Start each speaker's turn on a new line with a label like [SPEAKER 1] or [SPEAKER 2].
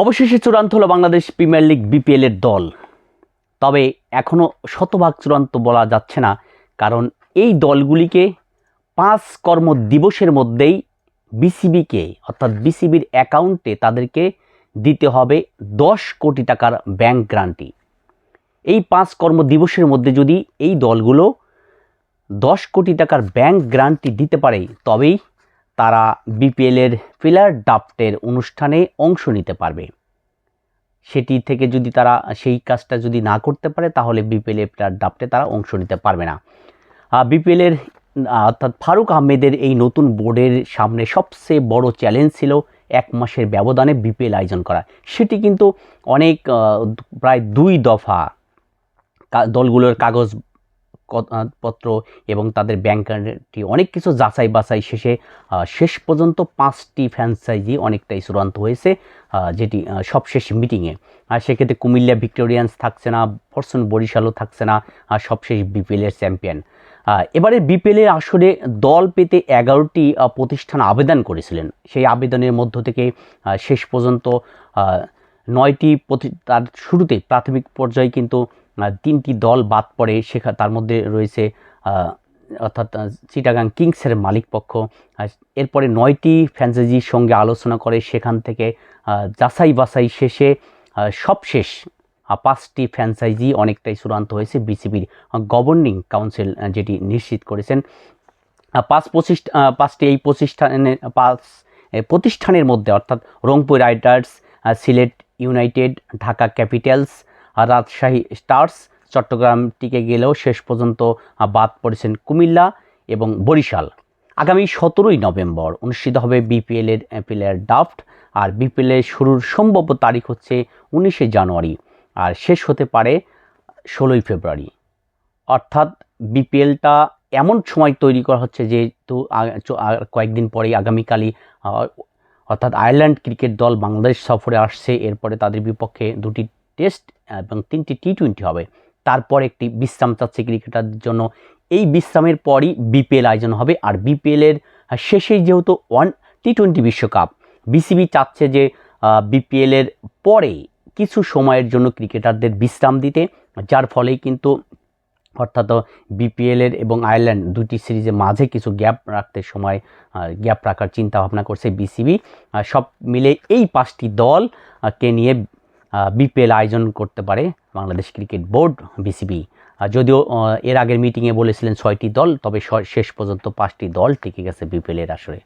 [SPEAKER 1] অবশেষে চূড়ান্ত হলো বাংলাদেশ প্রিমিয়ার লিগ বিপিএলের দল। তবে এখনও শতভাগ চূড়ান্ত বলা যাচ্ছে না, কারণ এই দলগুলিকে পাঁচ কর্ম দিবসের মধ্যেই বিসিবিকে, অর্থাৎ বিসিবির অ্যাকাউন্টে তাদেরকে দিতে হবে দশ কোটি টাকার ব্যাংক গ্রান্টি। এই পাঁচ কর্ম দিবসের মধ্যে যদি এই দলগুলো দশ কোটি টাকার ব্যাংক গ্রান্টি দিতে পারে, তবেই তারা বিপিএলের পিলার ড্রাফটের অনুষ্ঠানে অংশ নিতে পারবে। সেটি থেকে যদি তারা সেই কাজটা যদি না করতে পারে, তাহলে বিপিএলের প্লেয়ার ড্রাফটে তারা অংশ নিতে পারবে না। বিপিএলের অর্থাৎ ফারুক আহমেদের এই নতুন বোর্ডের সামনে সবচেয়ে বড় চ্যালেঞ্জ ছিল এক মাসের ব্যবধানে বিপিএল আয়োজন করা। সেটি কিন্তু অনেক প্রায় দুই দফা দলগুলোর কাগজ পত্র এবং তাদের ব্যাংকারটি অনেক কিছু যাচাই বাছাই শেষে শেষ পর্যন্ত পাঁচটি ফ্র্যাঞ্চাইজি অনেকটাই চূড়ান্ত হয়েছে যেটি সবশেষ মিটিংয়ে আর সেক্ষেত্রে কুমিল্লা ভিক্টোরিয়ান্স থাকছে না ফরসুন বরিশালও থাকছে না, আর সবশেষ বিপিএলের চ্যাম্পিয়ন এবারে বিপিএলের আসরে দল পেতে এগারোটি প্রতিষ্ঠান আবেদন করেছিলেন। সেই আবেদনের মধ্য থেকে শেষ পর্যন্ত নয়টি প্রতি, তার শুরুতে প্রাথমিক পর্যায়ে কিন্তু তিনটি দল বাদ পড়ে সেখা তার মধ্যে রয়েছে অর্থাৎ চিটাগাং কিংসের মালিক পক্ষ এরপরে নয়টি ফ্র্যাঞ্চাইজির সঙ্গে আলোচনা করে সেখান থেকে যাচাই বাছাই শেষে সবশেষ পাঁচটি ফ্র্যাঞ্চাইজি অনেকটাই চূড়ান্ত হয়েছে বিসিবির গভর্নিং কাউন্সিল যেটি নিশ্চিত করেছেন। পাঁচ আহ, পাঁচটি এই প্রতিষ্ঠানের পাঁচ প্রতিষ্ঠানের মধ্যে অর্থাৎ Rangpur Riders Sylhet United Dhaka Capitals Rajshahi Stars Chattogram টিকে গেলেও শেষ পর্যন্ত বাদ পড়েছেন কুমিল্লা এবং বরিশাল। আগামী সতেরোই নভেম্বর অনুষ্ঠিত হবে বিপিএলের প্লেয়ার ড্রাফট আর বিপিএলের শুরুর সম্ভাব্য তারিখ হচ্ছে উনিশে জানুয়ারি আর শেষ হতে পারে ষোলোই ফেব্রুয়ারি। অর্থাৎ বিপিএলটা এমন সময় তৈরি করা হচ্ছে যেহেতু কয়েকদিন পরেই আগামীকালই অর্থাৎ আয়ারল্যান্ড ক্রিকেট দল বাংলাদেশ সফরে আসছে, এরপরে তাদের বিপক্ষে দুটি টেস্ট এবং তিনটি টি টোয়েন্টি হবে। তারপর একটি বিশ্রাম চাচ্ছে ক্রিকেটারদের জন্য। এই বিশ্রামের পরই বিপিএল আয়োজন হবে আর বিপিএলের শেষেই যেহেতু ওয়ান টি টোয়েন্টি বিশ্বকাপ বিসিবি চাচ্ছে যে বিপিএলের পরে কিছু সময়ের জন্য ক্রিকেটারদের বিশ্রাম দিতে যার ফলেই কিন্তু অর্থাৎ বিপিএলের এবং আয়ারল্যান্ড দুটি সিরিজের মাঝে কিছু গ্যাপ রাখতে সময় গ্যাপ রাখার চিন্তা ভাবনা করছে বিসিবি। সব মিলে এই পাঁচটি দল আহ, কে নিয়ে বিপিএল আয়োজন করতে পারে বাংলাদেশ ক্রিকেট বোর্ড, বিসিবি। যদিও এর আগের মিটিংয়ে বলেছিলেন ছয়টি দল, তবে শেষ পর্যন্ত পাঁচটি দল টিকে গেছে বিপিএলের আসরে।